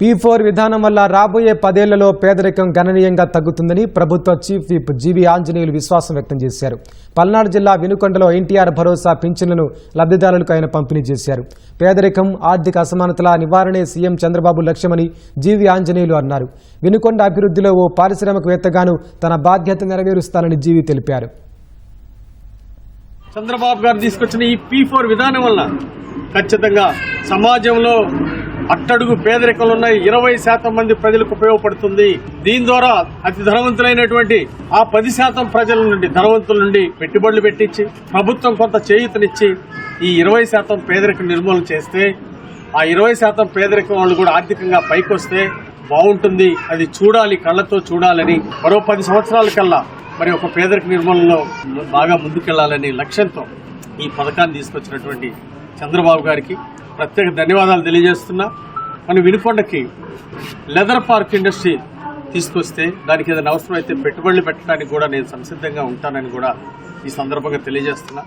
P four విధానం వల్ల రాబోయే పదేళ్ళలో పేదరికం గణనీయంగా తగ్గుతుందని ప్రభుత్వ చీఫ్ విప్ జీవి ఆంజనేయులు విశ్వాసం వ్యక్తం చేశారు. పల్నాడు జిల్లా వినుకొండలో ఎన్టీఆర్ భరోసా పింఛన్లను లబ్ధిదారులకు ఆయన పంపిణీ చేశారు. పేదరికం ఆర్థిక అసమానతల నివారణే సీఎం చంద్రబాబు లక్ష్యమని జీవి ఆంజనేయులు అన్నారు. వినుకొండ అభివృద్ధిలో ఓ పారిశ్రామికవేత్తగాను తన బాధ్యత నెరవేరుస్తానని జీవి తెలిపారు. చంద్రబాబు గారు తీసుకొచ్చిన ఈ పీ ఫోర్ విధానం వల్ల ఖచ్చితంగా సమాజంలో అట్టడుగు పేదరికంలో ఉన్న ఇరవై శాతం మంది ప్రజలకు ఉపయోగపడుతుంది. దీని ద్వారా అతి ధనవంతులైనటువంటి ఆ పది శాతం ప్రజల నుండి ధనవంతుల నుండి పెట్టుబడులు పెట్టించి ప్రభుత్వం కొంత చేయూతనిచ్చి ఈ ఇరవై శాతం పేదరికం నిర్మూలన చేస్తే ఆ ఇరవై శాతం పేదరికం వాళ్ళు కూడా ఆర్థికంగా పైకొస్తే బాగుంటుంది. అది చూడాలి కళ్ళతో చూడాలని మరో పది సంవత్సరాల కల్లా మరి ఒక పేదరిక నిర్మూలనలో బాగా ముందుకెళ్ళాలని లక్ష్యంతో ఈ పథకాన్ని తీసుకొచ్చినటువంటి చంద్రబాబు గారికి ప్రత్యేక ధన్యవాదాలు తెలియజేస్తున్నా. మన వినుకొండకి లెదర్ పార్క్ ఇండస్ట్రీ తీసుకొస్తే దానికి ఏదైనా అవసరమైతే పెట్టుబడులు పెట్టడానికి కూడా నేను సంసిద్ధంగా ఉంటానని కూడా ఈ సందర్భంగా తెలియజేస్తున్నా.